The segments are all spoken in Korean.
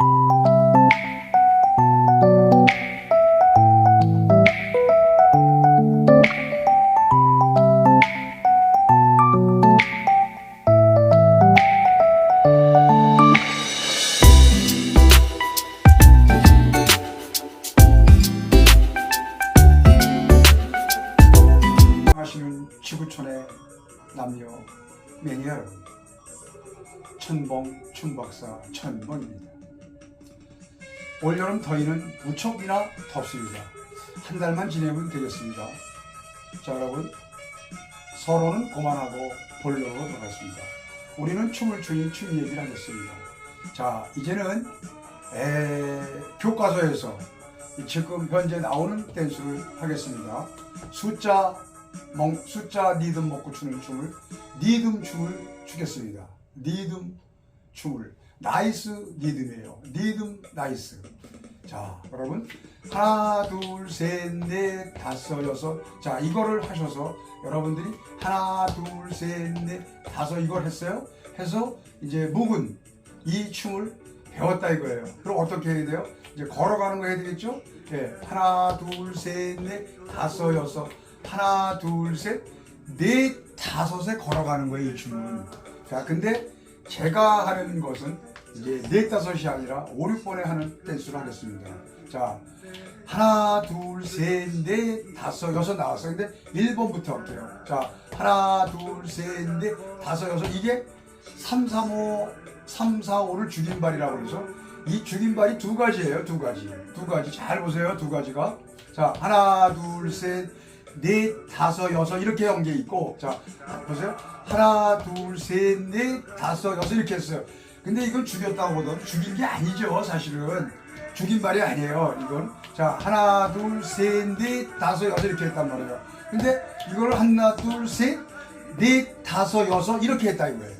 하 여름 더위는 무척이나 덥습니다. 한 달만 지내면 되겠습니다. 자 여러분. 서로는 고만하고 본론으로 들어갔습니다. 우리는 춤을 추니 춤 얘기를 하겠습니다. 자 이제는 에, 교과서에서 지금 현재 나오는 댄스를 하겠습니다. 숫자 멍, 숫자 리듬 먹고 추는 춤을 리듬 춤을 추겠습니다. 리듬 춤을 나이스 리듬이에요. 리듬 나이스. 자, 여러분 하나, 둘, 셋, 넷, 다섯, 여섯. 자, 이거를 하셔서 여러분들이 하나, 둘, 셋, 넷, 다섯 이걸 했어요. 해서 이제 묵은 이 춤을 배웠다 이거예요. 그럼 어떻게 해야 돼요? 이제 걸어가는 거 해야 되겠죠? 예, 하나, 둘, 셋, 넷, 다섯, 여섯. 하나, 둘, 셋, 넷, 다섯에 걸어가는 거예요, 이 춤은. 자, 근데 제가 하는 것은 이제 넷, 다섯이 아니라 오, 육 번에 하는 댄스를 하겠습니다. 자, 하나, 둘, 셋, 넷, 다섯, 여섯 나왔어요. 근데 1번부터 할게요. 자, 하나, 둘, 셋, 넷, 다섯, 여섯. 이게 3, 3, 5, 3, 4, 5를 죽임발이라고 해서 이 죽임발이 두 가지예요. 두 가지. 두 가지. 잘 보세요. 두 가지가. 자, 하나, 둘, 셋, 넷, 다섯, 여섯 이렇게 한 게 있고 자, 보세요. 하나, 둘, 셋, 넷, 다섯, 여섯 이렇게 했어요. 근데 이건 죽였다고 보다 죽인 게 아니죠. 사실은. 죽인 발이 아니에요. 이건. 자, 하나, 둘, 셋, 넷, 다섯, 여섯 이렇게 했단 말이에요. 근데 이걸 하나, 둘, 셋, 넷, 다섯, 여섯 이렇게 했다 이거예요.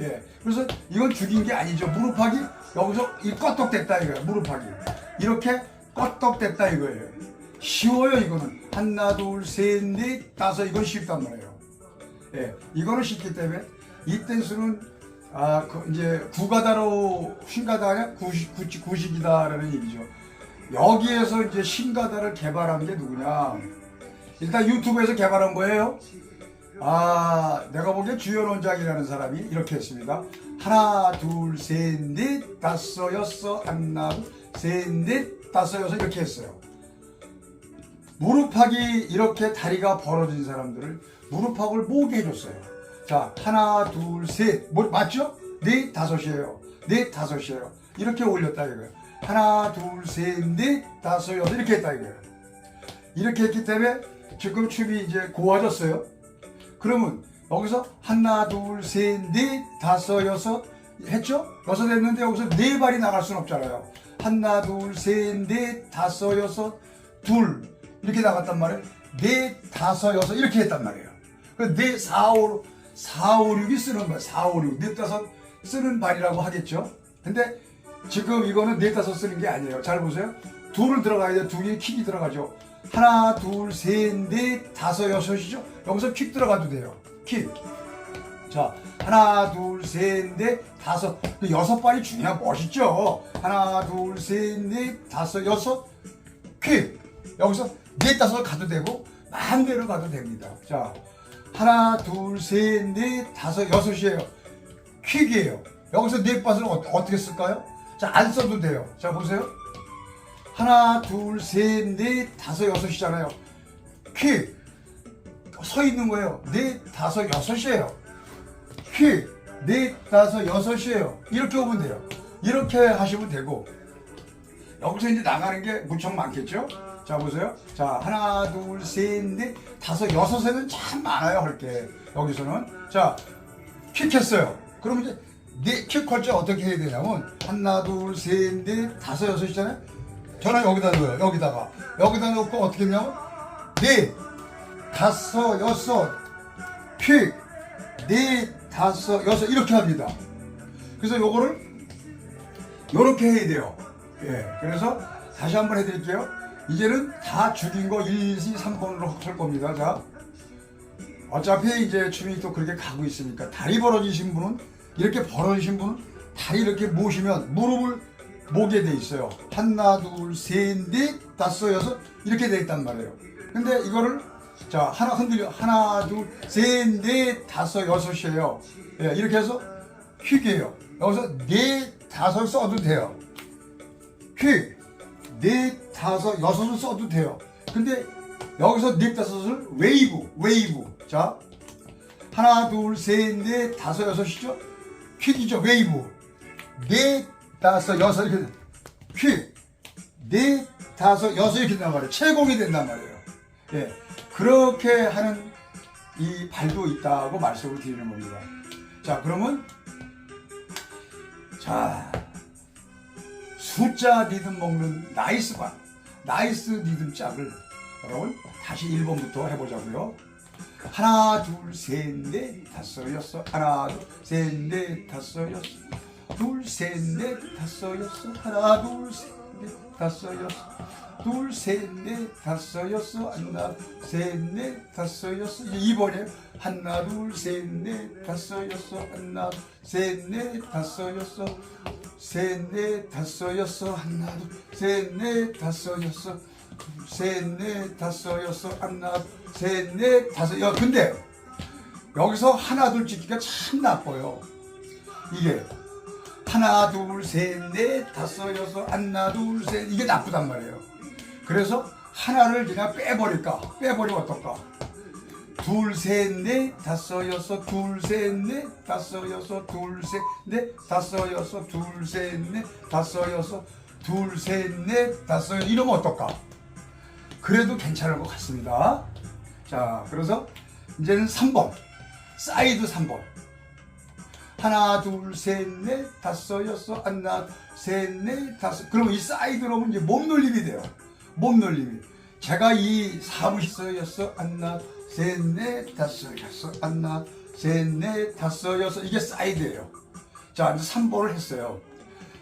예. 그래서 이건 죽인 게 아니죠. 무릎하기 여기서 이 껐떡됐다 이거예요. 무릎하기. 이렇게 껐떡됐다 이거예요. 쉬워요 이거는. 하나, 둘, 셋, 넷, 다섯 이건 쉽단 말이에요. 예. 이거는 쉽기 때문에 이 댄스는 아, 그 이제 구가다로 신가다냐 구식, 구식, 구식이다라는 얘기죠. 여기에서 이제 신가다를 개발한 게 누구냐? 일단 유튜브에서 개발한 거예요. 아, 내가 보기엔 주연 원장이라는 사람이 이렇게 했습니다. 하나, 둘, 셋, 넷, 다섯, 여섯, 하나, 둘, 셋, 넷, 다섯, 여섯 이렇게 했어요. 무릎팍이 이렇게 다리가 벌어진 사람들을 무릎팍을 모게 해줬어요. 자, 하나, 둘, 셋. 뭐, 맞죠? 넷, 다섯이에요. 넷, 다섯이에요. 이렇게 올렸다 이거예요. 하나, 둘, 셋, 넷, 다섯, 여섯 이렇게 했다 이거예요. 이렇게 했기 때문에 지금 춤이 이제 고와졌어요. 그러면 여기서 하나, 둘, 셋, 넷, 다섯, 여섯 했죠? 여섯 했는데 여기서 네 발이 나갈 수는 없잖아요. 하나, 둘, 셋, 넷, 다섯, 여섯, 둘 이렇게 나갔단 말이에요. 넷, 다섯, 여섯 이렇게 했단 말이에요. 그 네, 사, 오, 사, 오, 육이 쓰는 거야. 사, 오, 육. 넷, 다섯 쓰는 발이라고 하겠죠? 근데 지금 이거는 넷, 다섯 쓰는 게 아니에요. 잘 보세요. 둘을 들어가야 돼요. 두개 킥이 들어가죠. 하나, 둘, 셋, 넷, 다섯, 여섯이죠? 여기서 킥 들어가도 돼요. 킥. 자, 하나, 둘, 셋, 넷, 다섯. 그 여섯 발이 중요한 멋있죠? 하나, 둘, 셋, 넷, 다섯, 여섯. 퀵. 여기서 넷, 다섯 가도 되고, 마음대로 가도 됩니다. 자, 하나, 둘, 셋, 넷, 다섯, 여섯이에요. 퀵이에요. 여기서 넷 밭을 어, 어떻게 쓸까요? 자, 안 써도 돼요. 자, 보세요. 하나, 둘, 셋, 넷, 다섯, 여섯이잖아요. 퀵. 서 있는 거예요. 넷, 다섯, 여섯이에요. 퀵. 넷, 다섯, 여섯이에요. 이렇게 오면 돼요. 이렇게 하시면 되고. 여기서 이제 나가는 게 무척 많겠죠? 자, 보세요. 자, 하나, 둘, 셋, 넷, 다섯, 여섯에는 참 많아요, 할 게. 여기서는. 자, 퀵 했어요. 그럼 이제 네, 퀵할 때 어떻게 해야 되냐면, 하나, 둘, 셋, 넷, 다섯, 여섯이잖아요? 저는 여기다 넣어요, 여기다가. 여기다 넣고 어떻게 했냐면, 넷, 다섯, 여섯, 퀵, 넷, 다섯, 여섯, 이렇게 합니다. 그래서 요거를 요렇게 해야 돼요. 예. 그래서 다시 한번 해드릴게요. 이제는 다 죽인 거 1, 2, 3번으로 할 겁니다. 자. 어차피 이제 춤이 또 그렇게 가고 있으니까 다리 벌어지신 분은 이렇게 벌어지신 분은 다리 이렇게 모시면 무릎을 목에 돼 있어요. 하나, 둘, 셋, 넷, 다섯, 여섯 이렇게 돼 있단 말이에요. 근데 이거를 자 하나 흔들려 하나, 둘, 셋, 넷, 다섯, 여섯이에요. 예, 이렇게 해서 퀵이에요. 여기서 네, 다섯 써도 돼요. 퀵, 네, 다섯, 여섯을 써도 돼요. 근데 여기서 네, 다섯을 웨이브, 웨이브. 자, 하나, 둘, 셋, 넷, 다섯, 여섯이죠? 퀵이죠, 웨이브. 네, 다섯, 여섯 이렇게 퀵, 네, 다섯, 여섯 이렇게 된단 말이에요. 채공이 된단 말이에요. 예, 그렇게 하는 이 발도 있다고 말씀을 드리는 겁니다. 자, 그러면 자 숫자 리듬 먹는 나이스 반, 나이스 리듬 짝을 여러분 다시 1번부터 해보자고요. 하나, 둘, 셋, 넷, 다섯, 여섯. 하나, 둘, 셋, 넷, 다섯, 여섯. 둘, 셋, 넷, 다섯, 여섯. 하나, 둘, 셋, 넷, 다섯, 여섯. 둘, 셋, 넷, 다섯, 여섯. 하나, 셋, 넷, 다섯, 여섯. 2번이에요. 하나, 둘, 셋, 넷, 다섯, 여섯. 하나, 셋, 넷, 다섯, 여섯. 셋, 넷, 다섯, 여섯. 하나, 둘, 셋, 넷, 다섯, 여섯. 셋, 넷, 다섯, 여섯, 하나, 셋, 넷, 다섯. 야, 근데 여기서 하나, 둘 찍기가 참 나빠요. 이게 하나, 둘, 셋, 넷, 다섯, 여섯, 하나, 둘, 셋 이게 나쁘단 말이에요. 그래서 하나를 그냥 빼버릴까? 빼버리면 어떨까? 둘, 셋, 넷, 다섯, 여섯, 둘, 셋, 넷, 다섯, 여섯, 둘, 셋, 넷, 다섯, 여섯, 둘, 셋, 넷, 다섯, 여섯, 둘, 셋, 넷, 다섯. 이러면 어떨까? 그래도 괜찮을 것 같습니다. 자, 그래서 이제는 3번. 사이드 3번. 하나, 둘, 셋, 넷, 다섯, 여섯, 하나, 셋, 넷, 다섯. 그러면 이 사이드로 오면 이제 몸놀림이 돼요. 몸놀림이. 제가 이 사무실에서 하나, 셋, 넷, 다섯, 여섯, 하나, 셋, 넷, 다섯, 여섯. 이게 사이드예요. 자, 이제 3번을 했어요.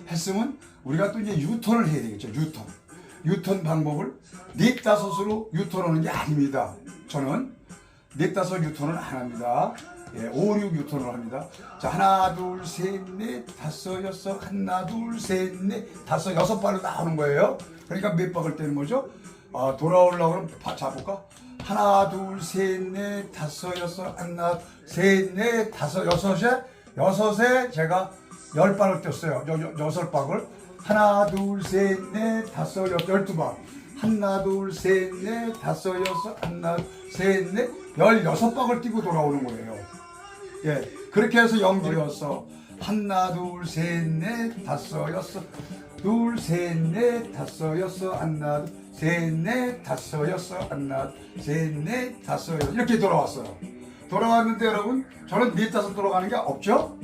했으면 우리가 또 이제 유턴을 해야 되겠죠. 유턴. 유턴 방법을 넷 다섯으로 유턴하는 게 아닙니다. 저는 넷 다섯 유턴을 안 합니다. 예, 5, 6 유턴을 합니다. 자, 하나, 둘, 셋, 넷, 다섯, 여섯, 하나, 둘, 셋, 넷, 다섯, 여섯 발로 나오는 거예요. 그러니까 몇 박을 떼는 거죠? 아, 바- 잡을까? 하나, 둘, 셋, 넷, 다섯, 여섯, 하나, 셋, 넷, 다섯, 여섯에, 여섯에 제가 열 발을 뗐어요. 여, 여, 여섯 박을. 하나, 둘, 셋, 넷, 다섯, 여섯, 열두 박. 하나, 둘, 셋, 넷, 다섯, 여섯, 하나, 셋, 넷, 열여섯 박을 뛰고 돌아오는 거예요. 예, 그렇게 해서 연기여서 하나, 둘, 셋, 넷, 다섯, 여섯, 둘, 셋, 넷, 다섯, 여섯, 하나, 둘, 셋, 넷, 다섯, 여섯, 하나, 셋, 넷, 다섯, 여섯 이렇게 돌아왔어요. 돌아왔는데 여러분, 저는 넷, 다섯 돌아가는 게 없죠?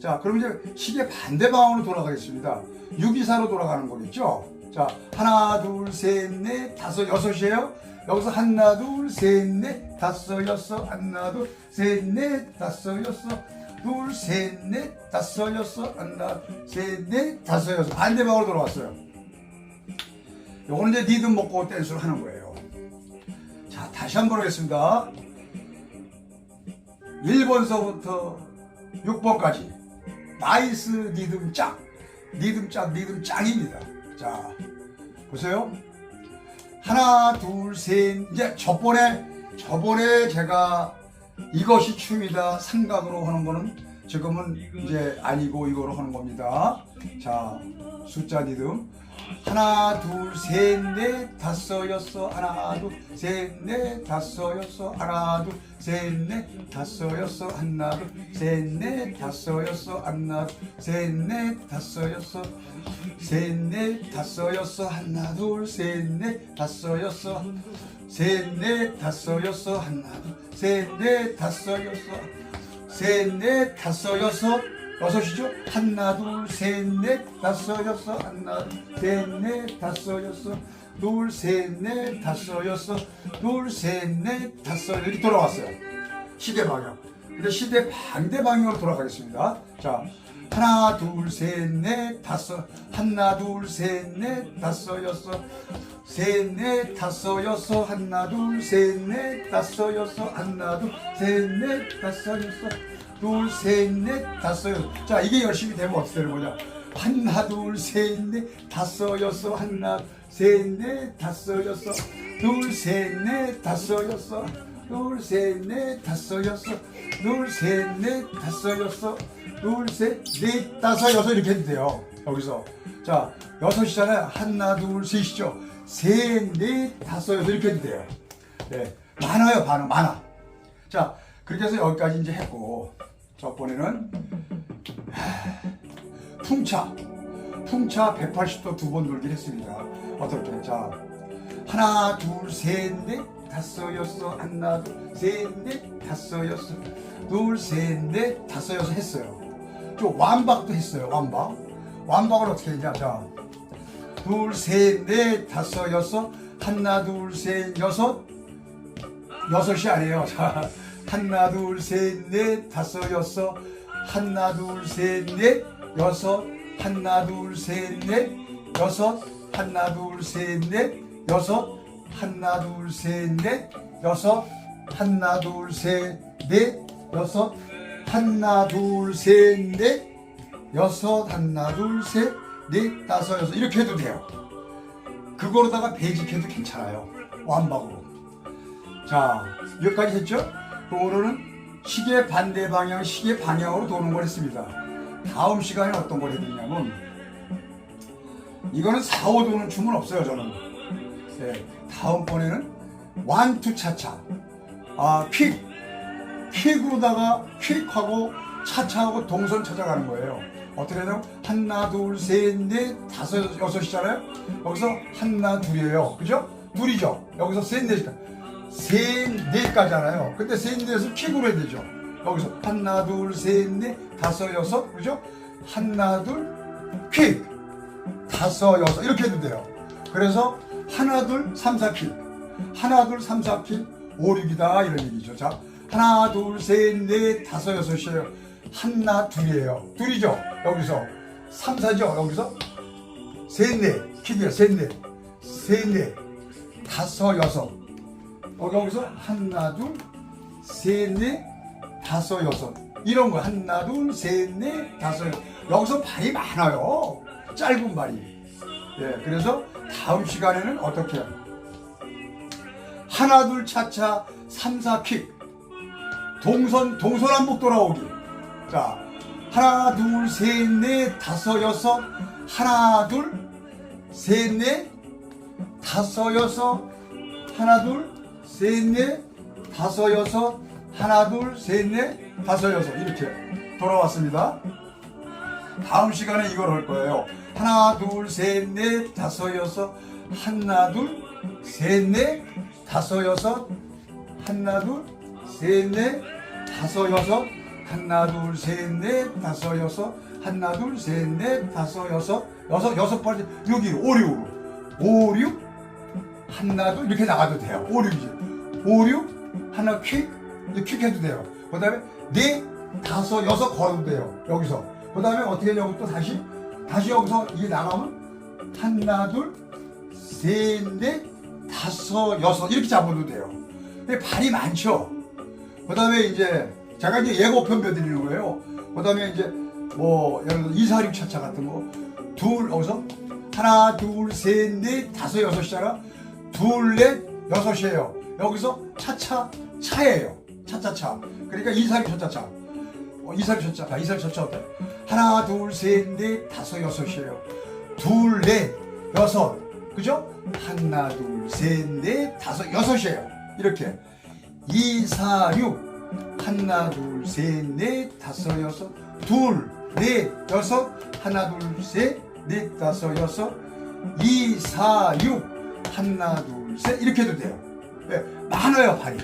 자, 그럼 이제 시계 반대 방향으로 돌아가겠습니다. 624로 돌아가는 거겠죠? 자, 하나, 둘, 셋, 넷, 다섯, 여섯이에요. 여기서 하나, 둘, 셋, 넷, 다섯, 여섯, 하나, 둘, 셋, 넷, 다섯, 여섯, 둘, 셋, 넷, 다섯, 여섯, 하나, 셋, 넷, 다섯, 여섯. 반대 방향으로 돌아왔어요. 요거는 이제 리듬 먹고 댄스를 하는 거예요. 자, 다시 한번 하겠습니다. 1번서부터 6번까지 나이스 리듬 짝 리듬 짝 리듬 짱입니다 자 보세요 하나 둘 셋 이제 저번에 저번에 제가 이것이 춤이다 삼각으로 하는 거는 지금은 이제 아니고 이거로 하는 겁니다. 자 숫자 리듬 하나 둘 셋 넷 다섯 여섯 하나 둘 셋 넷 다섯 여섯 하나 둘 셋 넷 다섯 여섯 하나 둘 셋 넷 다섯 여섯 하나 둘 셋 넷 다섯 여섯 셋 넷 다섯 여섯 하나 둘 셋 넷 다섯 여섯 셋넷 다섯 여섯 하나 둘셋넷 다섯 여섯 셋넷 다섯 여섯 여섯이죠? 하나 둘셋넷 다섯 여섯 하나 둘셋넷 다섯 여섯 둘셋넷 다섯 여섯 둘셋넷 다섯 이렇게 돌아왔어요. 시계 방향. 근데 시대 반대 방향으로 돌아가겠습니다. 자 하나 둘 셋 넷 다섯 하나 둘 셋 넷 다섯 여섯 셋 넷 다섯 여섯 하나 둘 셋 넷 다섯 여섯 하나 둘 셋 넷 다섯 여섯 둘, 셋, 넷, 다섯, 여섯. 자, 이게 열심히 되면 어떻게 되는 거냐? 하나 둘 셋 넷 다섯 여섯 하나 셋 넷 다섯 여섯 둘 셋 넷 다섯 여섯 둘 셋 넷 다섯 여섯 둘 셋 넷 다섯 여섯 둘 셋 넷 다섯 여섯 이렇게 해도 돼요. 여기서. 자 여섯이잖아요. 하나 둘 셋이죠. 셋 넷 다섯 여섯 이렇게 해도 돼요. 네. 많아요 많아 많아. 자 그렇게 해서 여기까지 이제 했고 저번에는 풍차. 풍차 180도 두 번 돌기를 했습니다. 어떻게? 자 하나 둘 셋 넷 다섯 여섯 하나 둘 셋 넷 다섯 여섯 둘 셋 넷 다섯 여섯 했어요 또 완박도 했어요 완박 완박을 어떻게 했냐 자 둘 셋 넷 다섯 여섯 하나 둘 셋 여섯 여섯이 아니에요. 자, 하나, 둘, 셋, 넷, 다섯, 여섯, 하나, 둘, 셋, 넷, 여섯, 하나, 둘, 셋, 넷, 여섯, 하나, 둘, 셋, 넷, 여섯, 하나, 둘, 셋, 넷, 여섯, 하나, 둘, 셋, 넷, 여섯, 하나, 둘, 셋, 넷, 여섯, 하나, 둘, 셋, 넷, 다섯, 여섯 이렇게 해도 돼요. 그거로다가 배직해도 괜찮아요. 완박으로. 자, 여기까지 했죠? 오늘은 시계 반대 방향, 시계 방향으로 도는 걸 했습니다. 다음 시간에 어떤 걸 해드리냐면, 이거는 4, 5 도는 춤은 없어요, 저는. 네, 다음번에는 완투 차차. 아, 퀵. 퀵으로다가 퀵하고 차차하고 동선 찾아가는 거예요. 어떻게 되냐면, 하나, 둘, 셋, 넷, 다섯, 여섯이잖아요? 여기서 하나, 둘이에요. 그죠? 둘이죠? 여기서 셋, 넷이다. 셋, 넷까지잖아요. 근데 셋, 넷을 킥으로 해야 되죠. 여기서 하나, 둘, 셋, 넷, 다섯, 여섯, 그죠? 하나, 둘, 킥. 다섯, 여섯, 이렇게 해도 돼요. 그래서 하나, 둘, 삼, 사, 킥. 하나, 둘, 삼, 사, 킥. 오, 육이다. 이런 얘기죠. 자, 하나, 둘, 셋, 넷, 다섯, 여섯이에요. 하나, 둘이에요. 둘이죠. 여기서. 삼, 사죠. 여기서. 셋, 넷. 킥이야. 셋, 넷. 셋, 넷. 다섯, 여섯. 어, 여기서 하나, 둘, 셋, 넷, 다섯, 여섯. 이런 거 하나, 둘, 셋, 넷, 다섯. 여기서 발이 많아요. 짧은 발이. 예, 그래서 다음 시간에는 어떻게? 하나, 둘, 차차, 삼, 사, 킥. 동선, 동서남북 돌아오기. 자, 하나, 둘, 셋, 넷, 다섯, 여섯. 하나, 둘, 셋, 넷, 다섯, 여섯. 하나, 둘, 셋, 넷, 다섯, 여섯. 하나, 둘, 셋, 넷, 다섯, 여섯. 이렇게 돌아왔습니다. 다음 시간에 이걸 할 거예요. 하나, 둘, 셋, 넷, 다섯, 여섯. 하나, 둘, 셋, 넷, 다섯, 여섯. 하나, 둘, 셋, 넷, 다섯, 여섯. 하나, 둘, 셋, 넷, 다섯, 여섯. 하나, 둘, 셋, 넷, 다섯, 여섯. 여섯, 여섯 번째. 여기 오, 육. 오, 육. 하나, 둘. 이렇게 나가도 돼요. 오, 육이지. 오, 육. 하나, 퀵. 퀵 해도 돼요. 그 다음에 네, 다섯, 여섯 걸어도 돼요. 여기서. 그 다음에 어떻게 하냐고 또 다시, 다시 여기서 이게 나가면 하나, 둘, 셋, 넷, 다섯, 여섯. 이렇게 잡아도 돼요. 근데 발이 많죠? 그 다음에 이제 제가 이제 예고편 벼드리는 거예요. 그 다음에 이제 뭐 예를 들어 이사륙 차차 같은 거둘 여기서 하나 둘 셋 넷 다섯 여섯이잖아 둘 넷 여섯이에요. 여기서 차차 차예요. 차차차. 그러니까 이사륙 차차차. 어, 이사륙 차차. 아, 이사륙 차차 어때? 하나 둘 셋 넷 다섯 여섯이에요. 둘 넷 여섯. 그죠? 하나 둘 셋 넷 다섯 여섯이에요. 이렇게. 2, 4, 6 하나 둘 셋 넷 다섯 여섯. 둘 넷 여섯. 하나 둘 셋 넷 다섯 여섯. 2, 4, 6 하나 둘 셋. 이렇게 해도 돼요. 예, 많아요 발이.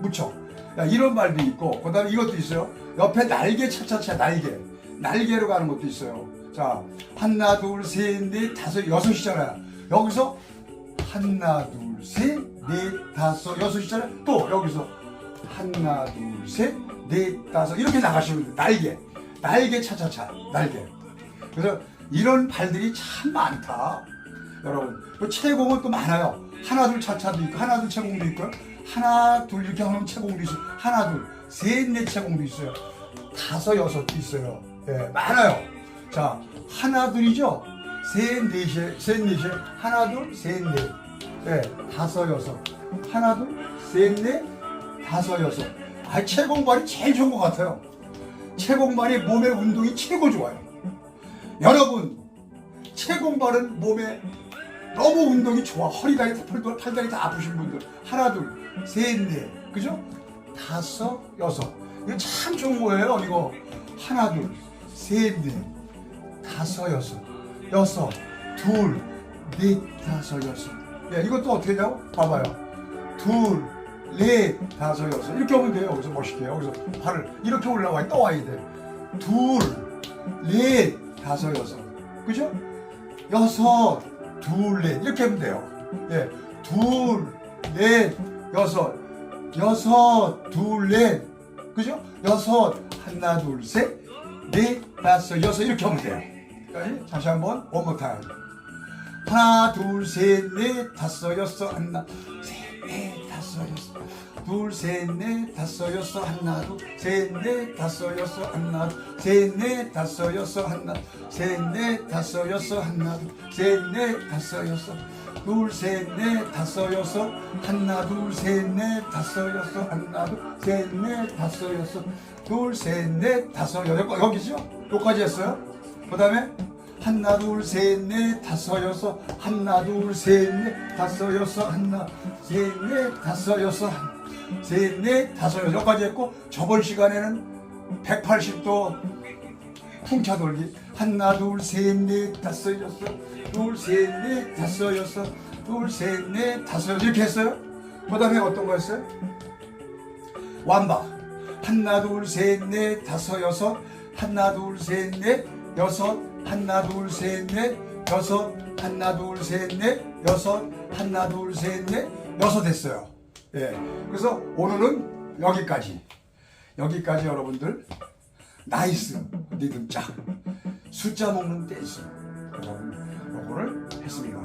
무척 야, 이런 발도 있고 그 다음에 이것도 있어요. 옆에 날개 차차차 날개. 날개로 가는 것도 있어요. 자 하나 둘 셋 넷 다섯 여섯이잖아요. 여기서 하나 둘셋 넷 다섯 여섯이잖아요 또 여기서 하나 둘 셋 넷 다섯 이렇게 나가시면 돼요. 날개. 날개 차차차 날개. 그래서 이런 발들이 참 많다. 여러분 또 채공은 또 많아요. 하나 둘 차차도 있고 하나 둘 채공도 있고 하나 둘 이렇게 하면 채공도 있어요. 하나 둘 셋 넷 채공도 있어요. 다섯 여섯도 있어요. 예 많아요. 자 하나 둘이죠. 셋 넷이 셋 넷이 하나 둘 셋 넷 네, 다섯 여섯. 하나 둘 셋 넷 다섯 여섯. 아 체공발이 제일 좋은 것 같아요. 체공발이 몸의 운동이 최고 좋아요. 여러분 체공발은 몸에 너무 운동이 좋아. 허리다리 팔다리, 팔다리 다 아프신 분들 하나 둘 셋 넷. 그죠? 다섯 여섯. 이거 참 좋은 거예요 이거. 하나 둘 셋 넷 다섯 여섯. 여섯 둘 넷 다섯 여섯 예, 이것도 어떻게 되냐고? 봐봐요. 둘 넷. 다섯 여섯 이렇게 하면 돼요. 여기서 멋있게. 여기서 팔을 이렇게 올라와. 떠와야 돼 둘 넷. 다섯 여섯 그죠? 여섯. 둘 넷. 이렇게 하면 돼요. 예, 둘 넷. 여섯. 여섯. 둘 넷. 그죠? 여섯. 하나 둘 셋 넷. 다섯. 여섯. 이렇게 하면 돼요. 다시 한번 원모 타임 하나 둘셋넷 다섯 여섯 하나 셋넷 다섯 여섯 둘셋넷 다섯 여섯 하나 둘셋넷 다섯 여섯 하나 둘셋넷 다섯 여섯 하나 셋넷 다섯 여섯 하나 둘셋넷 다섯 여섯 둘셋넷 다섯 여섯 하나 둘셋넷 다섯 여섯 하나 둘셋넷 다섯 여섯 둘셋넷 다섯 여섯 여기죠? 여기까지 했어요? 그 다음에 하나 둘 셋 넷 다섯 여섯 하나 둘 셋 넷 다섯 여섯 하나 셋 넷 다섯 여섯 셋 넷 다섯 여섯 여기까지 했고 저번 시간에는 180도 풍차 돌기. 하나 둘 셋 넷 다섯 여섯 둘 셋 넷 다섯 여섯 둘 셋 넷 다섯 여섯 이렇게 했어요. 그 다음에 어떤 거 했어요? 완박. 하나 둘 셋 넷 다섯 여섯 하나 둘 셋 넷 여섯 하나 둘 셋 넷. 여섯 하나 둘 셋 넷. 여섯 하나 둘 셋 넷. 여섯 됐어요. 예. 그래서 오늘은 여기까지. 여기까지 여러분들. 나이스. 리듬 짝 숫자 먹는 댄스. 여러분 요거를 했습니다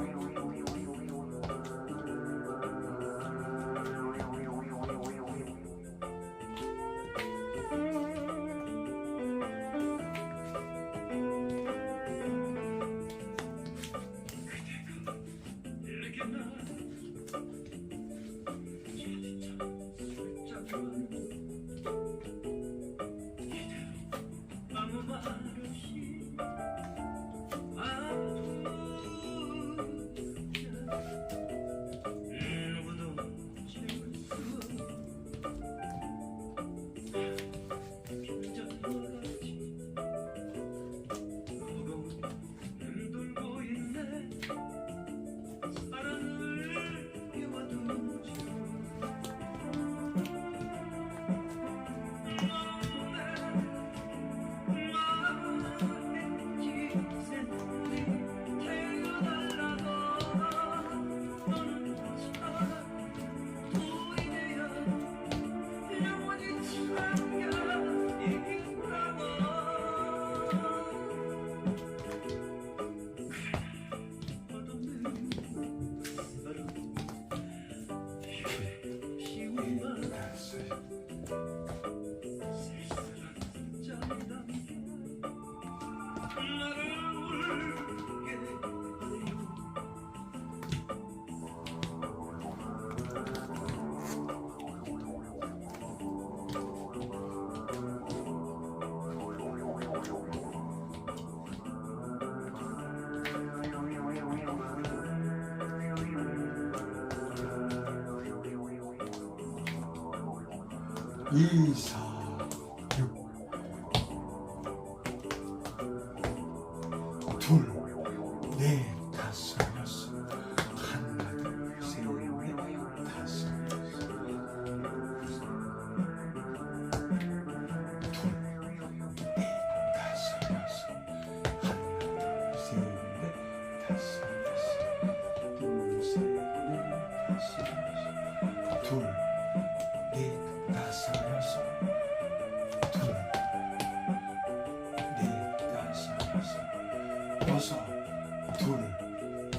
이, 사,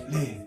넷,